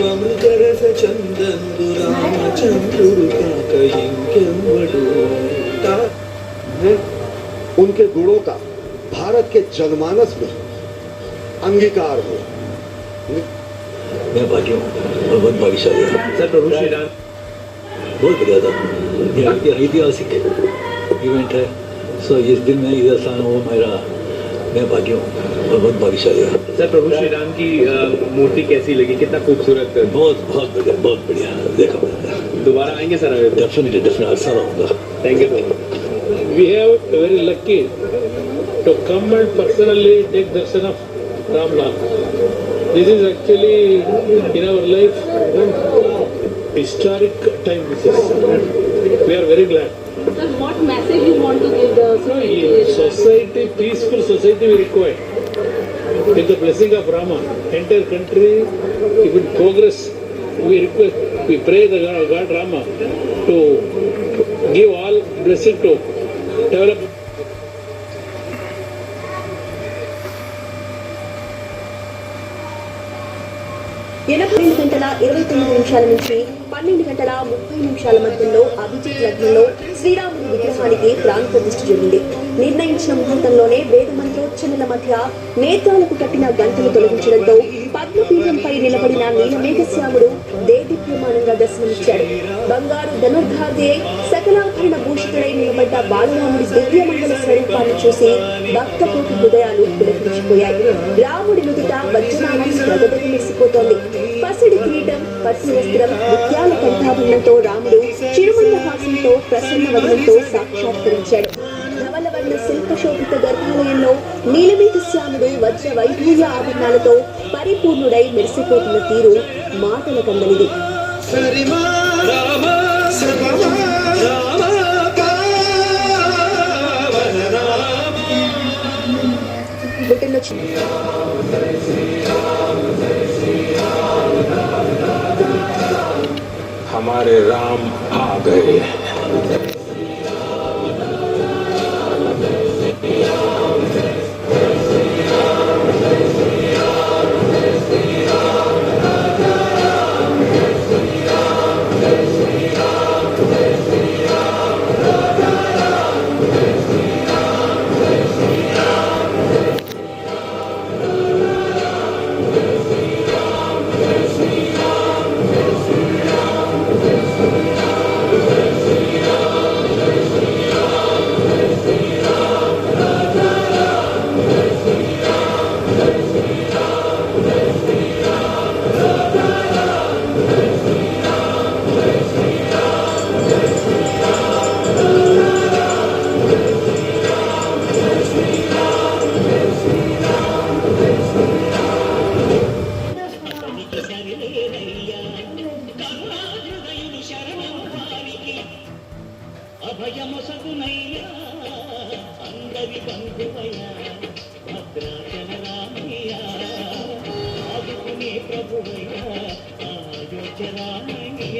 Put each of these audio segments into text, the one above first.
ఆనందనందందు అమృతరస చందందు రామచంద్రుడు కాక ఇంకెవ్వడు తా- है उनके गुणों का भारत के जनमानस में अंगीकार हो मैं भाग्य हूँ और बहुत भाग्यशाली हूँ सर प्रभु श्री राम बहुत बढ़िया था ये ये ऐतिहासिक इवेंट है सो जिस दिन मैं इधर था वो मेरा मैं भाग्य हूँ और बहुत भाग्यशाली हूँ सर प्रभु श्री राम की मूर्ति कैसी लगी? कितना खूबसूरत बहुत बहुत बढ़िया बहुत बढ़िया। देखो दोबारा आएँगे सर डेफिनेटली डेफिनेटली अच्छा रहूँगा thank you we have very lucky to come and personally take darshan of Ram Lal this is actually in our life historic time this is we are very glad Sir, what message you want to give the society? Society, peaceful society we require. With the blessing of Rama, entire country, if progress, we request, we pray the God, God Rama to give all blessing to develop ఎనభై గంటల ఇరవై తొమ్మిది నిమిషాల నుంచి పన్నెండు గంటల ముప్పై నిమిషాల మధ్యలో అభిజిత్ లగ్నంలో శ్రీరాముని విగ్రహానికి ప్రాణ ప్రతిష్ఠ జరిగింది నిర్ణయించిన ముహూర్తంలోనే వేద మంత్రోచ్చరణల మధ్య నేత్రాలకు కట్టిన గంటలు తొలగించడంతో పద్మపీఠంపై నిలబడిన నీలమేఘశ్యాముడు దేదీప్యమానంగా దర్శనమిచ్చాడు. బంగారు ధనుర్ధార్ది సకలాభరణ భూషితుడై నిలబడ్డ బాలరాముడి దివ్యమంగళ స్వరూపాన్ని చూసి భక్తకోటి హృదయాలు పులకరించిపోయాయి. రాముడి నుదుట వజ్రనామం మెరిసిపోతోంది. పసిడి కిరీటం పసి వస్త్రం ముత్యాల కంఠాభరణంతో రాముడు చిరుమల్ల హాసంతో ప్రసన్న వదనంతో సాక్షాత్కరించాడు. ధవలవర్ణ శిల్పశోభిత గర్భాలయంలో నీలమేఘ శ్యాముడు వజ్ర వైఢూర్య ఆభరణాలతో పరిపూర్ణుడై మెరిసిపోతున్న తీరు మాటల కందనిది సరిమా हमारे राम आ गए అభయమొసగునయ్యా అందరి బంధువయ్యా భద్రాచల రామయ్యా ఆదుకునే ప్రభువయ్యా అయోధ్య రామయ్య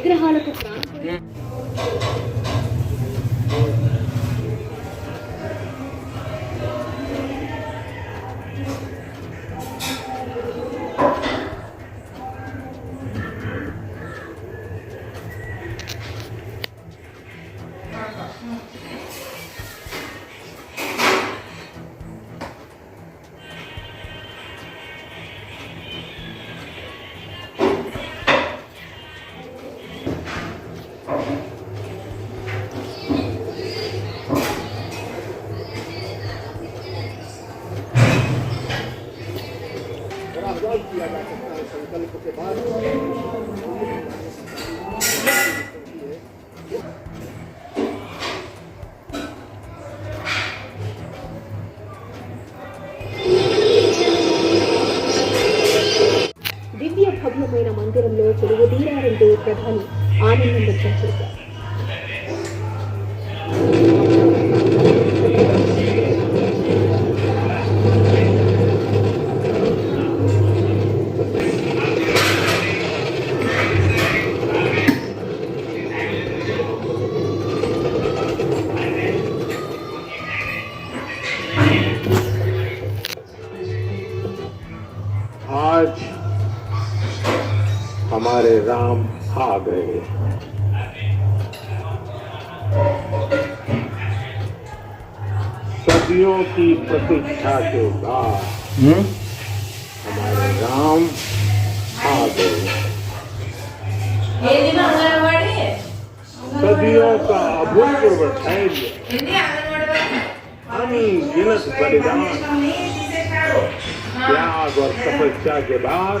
విగ్రహాలకు Thank विश्वास किया जा सकता है संकल्प के बाद దివ్య భవ్యమైన మందిరంలో కొలువు తీరారంటూ ప్రధాని ఆనందం వ్యక్తం हम्म? हमारे राम आ गए। सदियों की प्रतीक्षा के बाद हमारे राम आ गए। सदियों का अभूतपूर्व धैर्य अनगिनत बलिदान। त्याग और तपस्या के बाद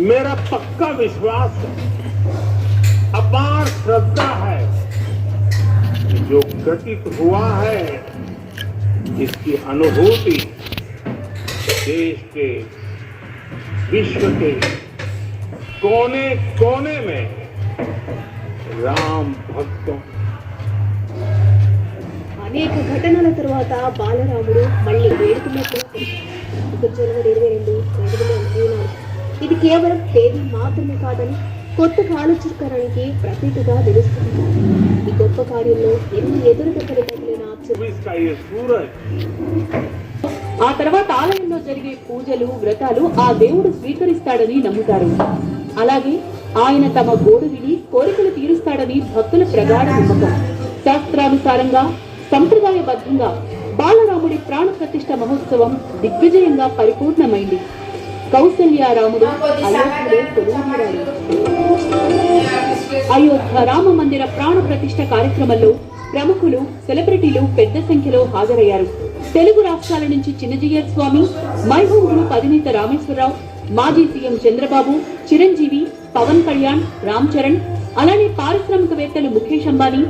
मेरा पक्का विश्वास है अपार श्रद्धा है कि जो घटित हुआ है इसकी अनुभूति देश के विश्व के कोने कोने में राम भक्तों అనేక ఘటనల తరువాత బాలరాముడు మళ్ళీ వేడుకున్నట్లు ఇక జనవరి ఇరవై రెండు ఇది కేవలం తేదీ మాత్రమే కాదని కొత్త కాలచక్రానికి ప్రతీకగా తెలుస్తుంది. ఈ గొప్ప కార్యంలో ఎన్ని ఎదురు దెబ్బలు ఆ తర్వాత ఆలయంలో జరిగే పూజలు వ్రతాలు ఆ దేవుడు స్వీకరిస్తాడని నమ్ముతారు. అలాగే ఆయన తమ గోడు విని కోరికలు తీరుస్తాడని భక్తుల ప్రగాఢ నమ్మకం. శాస్త్రానుసారంగా సంప్రదాయబద్ధంగా బాలరాముడి ప్రాణ ప్రతిష్ట మహోత్సవం దిగ్విజయంగా పరిపూర్ణమైంది. కౌసల్యారాముడు అయోధ్య రామ మందిర ప్రాణ ప్రతిష్ఠ కార్యక్రమంలో ప్రముఖులు సెలబ్రిటీలు పెద్ద సంఖ్యలో హాజరయ్యారు. తెలుగు రాష్ట్రాల నుంచి చిన్నజీయర్ స్వామి మైహూర్ గ్రూప్ అధినేత రామేశ్వరరావు మాజీ సీఎం చంద్రబాబు చిరంజీవి పవన్ కళ్యాణ్ రామ్ చరణ్ అలానే పారిశ్రామికవేత్తలు ముఖేష్ అంబానీ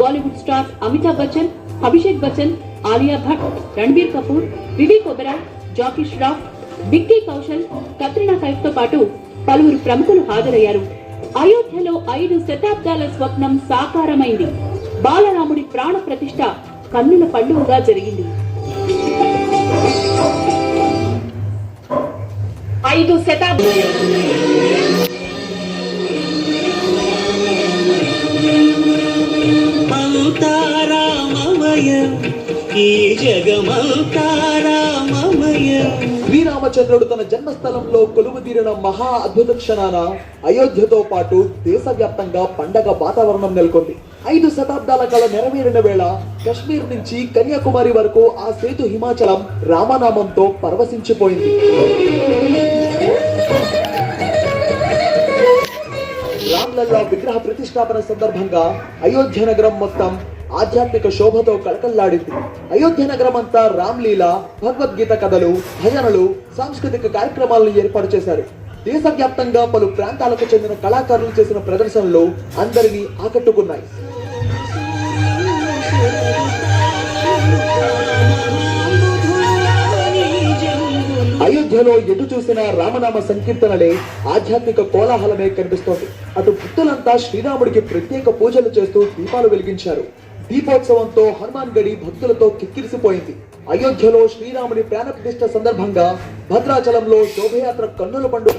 బాలీవుడ్ స్టార్ అమితాబ్ బచ్చన్ అభిషేక్ బచ్చన్ ఆలియా భట్ రణబీర్ కపూర్ వివేక్ ఒబెరాయ్ జాకీ ష్రాఫ్ విక్కీ కౌశల్ కత్రినా కైఫ్తో పాటు పలువురు ప్రముఖులు హాజరయ్యారు. అయోధ్యలో ఐదు శతాబ్దాల స్వప్నం సాకారమైంది. బాలరాముడి ప్రాణ ప్రతిష్ట కన్నుల పండుగగా జరిగింది. ఐదు శతాబ్దాల ఈ జగమంతా రామచంద్రుడు తన జన్మస్థలంలో కొలువుదీరిన మహా అద్భుత క్షణాన అయోధ్యతో పాటు దేశవ్యాప్తంగా పండగ వాతావరణం నెలకొంది. ఐదు శతాబ్దాల కాల నెరవేరిన వేళ కశ్మీర్ నుంచి కన్యాకుమారి వరకు ఆ సేతు హిమాచలం రామనామంతో పరవశించిపోయింది. రామ్లల్లా విగ్రహ ప్రతిష్టాపన సందర్భంగా అయోధ్య నగరం మొత్తం ఆధ్యాత్మిక శోభతో కళకల్లాడింది అయోధ్య నగరం అంతా రామ్లీల భగవద్గీత కథలు భజనలు సాంస్కృతిక కార్యక్రమాలను ఏర్పాటు చేశారు. దేశవ్యాప్తంగా పలు ప్రాంతాలకు చెందిన కళాకారులు చేసిన ప్రదర్శనలు అందరినీ ఆకట్టుకున్నాయి. అయోధ్యలో ఎటు చూసిన రామనామ సంకీర్తనలే ఆధ్యాత్మిక కోలాహలమే కనిపిస్తోంది. అటు భక్తులంతా శ్రీరాముడికి ప్రత్యేక పూజలు చేస్తూ దీపాలు వెలిగించారు. దీపోత్సవంతో హనుమాన్ గడి భక్తులతో కిక్కిరిసిపోయింది. అయోధ్యలో శ్రీరాముడి ప్రాణప్రతిష్ఠ సందర్భంగా భద్రాచలంలో శోభయాత్ర కన్నుల పండుగ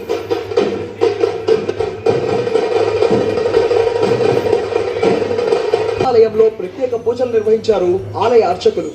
ఆలయంలో ప్రత్యేక పూజలు నిర్వహించారు ఆలయ అర్చకులు.